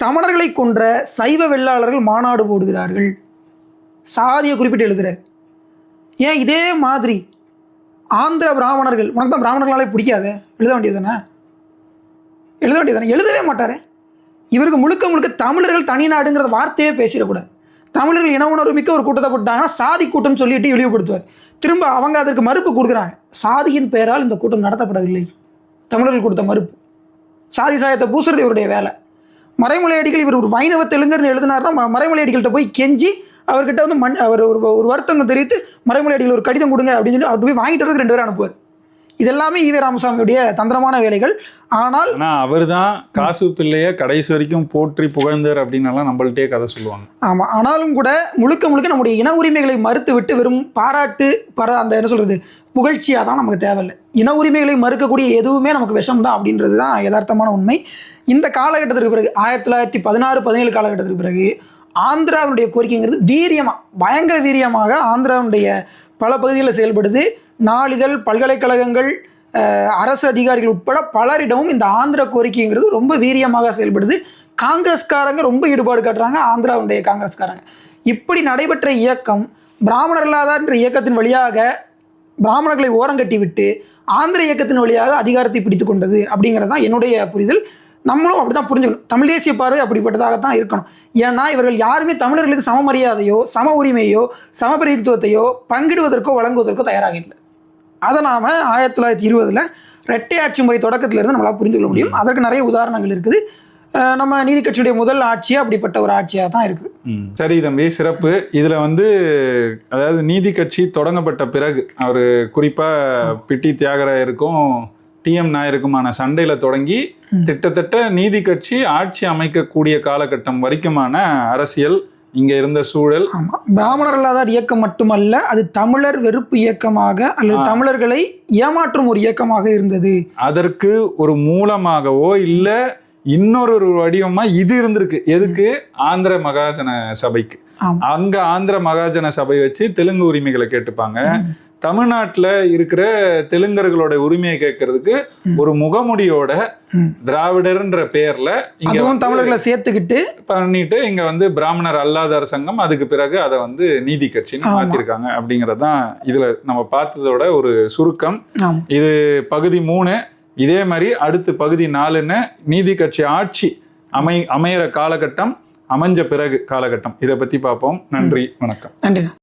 சமணர்களை கொன்ற சைவ வெள்ளாளர்கள் மாநாடு போடுகிறார்கள். சாதியை குறிப்பிட்டு எழுதுகிறார் ஏன் இதே மாதிரி ஆந்திர பிராமணர்கள் உனக்கு தான் பிராமணர்களாலே பிடிக்காத? எழுத வேண்டியது தானே எழுத வேண்டியது தானே எழுதவே மாட்டாரே. இவருக்கு முழுக்க முழுக்க தமிழர்கள் தனி நாடுங்கிற வார்த்தையே பேசிடக்கூடாது. தமிழர்கள் இன உணர்வு மிக்க ஒரு கூட்டத்தை போட்டாங்கன்னா சாதி கூட்டம் சொல்லிட்டு இழிவுபடுத்துவார். திரும்ப அவங்க அதற்கு மறுப்பு கொடுக்குறாங்க. சாதியின் பெயரால் இந்த கூட்டம் நடத்தப்படவில்லை. தமிழர்கள் கொடுத்த மறுப்பு. சாதி சாயத்தை பூசுறது இவருடைய வேலை. மறைமலை அடிகள் இவர் ஒரு வைணவ தெலுங்கர்னு எழுதினார்னா ம- மறைமலை அடிகள்கிட்ட போய் கெஞ்சி அவர்கிட்ட வந்து மண் அவர் ஒரு ஒரு வருத்தம் தெரிவித்து மறைமலை அடிகள் ஒரு கடிதம் கொடுங்க அப்படின்னு சொல்லி அவர் போய் வாங்கிட்டு வரதுக்கு ரெண்டு பேரும் அனுப்புவார். இதெல்லாமே ஈவே ராமசாமியுடைய தந்திரமான வேலைகள். ஆனால் ஆனா அவர்தான் காசு பிள்ளைய கடைசி வரைக்கும் போற்றி புகழ்ந்தார் அப்படின்னு எல்லாம் நம்மள்ட்டே கதை சொல்லுவாங்க. ஆமாம் ஆனாலும் கூட முழுக்க முழுக்க நம்முடைய இன உரிமைகளை மறுத்து விட்டு வெறும் பாராட்டு பர அந்த என்ன சொல்கிறது புகழ்ச்சியாக தான் நமக்கு தேவையில்லை. இன உரிமைகளை மறுக்கக்கூடிய எதுவுமே நமக்கு விஷம் தான் அப்படின்றது தான் யதார்த்தமான உண்மை. இந்த காலகட்டத்திற்கு பிறகு ஆயிரத்தி தொள்ளாயிரத்தி பதினாறு பதினேழு காலகட்டத்திற்கு பிறகு ஆந்திராவினுடைய கோரிக்கைங்கிறது வீரியமாக பயங்கர வீரியமாக ஆந்திராவினுடைய பல பகுதிகளில் செயல்படுது. நாளிதழ் பல்கலைக்கழகங்கள் அரசு அதிகாரிகள் உட்பட பலரிடமும் இந்த ஆந்திர கோரிக்கைங்கிறது ரொம்ப வீரியமாக செயல்படுது. காங்கிரஸ்காரங்க ரொம்ப ஈடுபாடு காட்டுறாங்க ஆந்திராவுடைய காங்கிரஸ்காரங்க. இப்படி நடைபெற்ற இயக்கம் பிராமணர் இல்லாதார் என்ற இயக்கத்தின் வழியாக பிராமணர்களை ஓரங்கட்டி விட்டு ஆந்திர இயக்கத்தின் வழியாக அதிகாரத்தை பிடித்து கொண்டது அப்படிங்கிறது தான் என்னுடைய புரிதல். நம்மளும் அப்படி தான் புரிஞ்சுக்கணும். தமிழ் தேசிய பார்வை அப்படிப்பட்டதாகத்தான் இருக்கணும். ஏன்னா இவர்கள் யாருமே தமிழர்களுக்கு சம மரியாதையோ சம உரிமையோ சமபிரதித்துவத்தையோ பங்கிடுவதற்கோ வழங்குவதற்கோ தயாராக இல்லை. அதை நாம் ஆயிரத்தி தொள்ளாயிரத்தி இருபதில் இரட்டை ஆட்சி முறை தொடக்கத்திலிருந்து நம்மளால் புரிந்து கொள்ள முடியும். அதற்கு நிறைய உதாரணங்கள் இருக்குது. நம்ம நீதி கட்சியுடைய முதல் ஆட்சியே அப்படிப்பட்ட ஒரு ஆட்சியாக தான் இருக்குது. சரி தம்பி சிறப்பு. இதுல வந்து அதாவது நீதி கட்சி தொடங்கப்பட்ட பிறகு அவர் குறிப்பா பிட்டி தியாகராயருக்கும் டிஎம் நாயருக்குமான சண்டையில தொடங்கி திட்டத்தட்ட நீதி கட்சி ஆட்சி அமைக்கக்கூடிய காலகட்டம் வரைக்குமான அரசியல் இங்க இருந்த சூழல். ஆமாம் பிராமணர் இல்லாதார் இயக்கம் மட்டுமல்ல அது தமிழர் வெறுப்பு இயக்கமாக அல்லது தமிழர்களை ஏமாற்றும் ஒரு இயக்கமாக இருந்தது. அதற்கு ஒரு மூலமாகவோ இல்ல இன்னொரு ஒரு வடிவமா இது இருந்திருக்கு. எதுக்கு? ஆந்திர மகாஜன சபைக்கு. ஆமா. அங்க ஆந்திர மகாஜன சபை வச்சு தெலுங்கு உரிமைகளை கேட்டுப்பாங்க. தமிழ்நாட்டுல இருக்கிற தெலுங்கர்களோட உரிமையை கேட்கறதுக்கு. ஒரு முகமுடியோட. திராவிடர்ன்ற பேர்ல இங்க அதுவும் வந்து தமிழர்களை சேர்த்துக்கிட்டு பண்ணிட்டு இங்க வந்து பிராமணர் அல்லாதார் சங்கம் அதுக்கு பிறகு அதை வந்து நீதி கட்சின்னு. மாத்திருக்காங்க அப்படிங்கறது தான் இதுல நம்ம பார்த்ததோட ஒரு சுருக்கம். இது பகுதி மூணு. இதே மாதிரி அடுத்து பகுதி நாலுன்னு நீதி கட்சி ஆட்சி அமை அமையிற காலகட்டம் அமைஞ்ச பிறகு காலகட்டம். இதை பத்தி பார்ப்போம். நன்றி. வணக்கம். நன்றிண்ணா.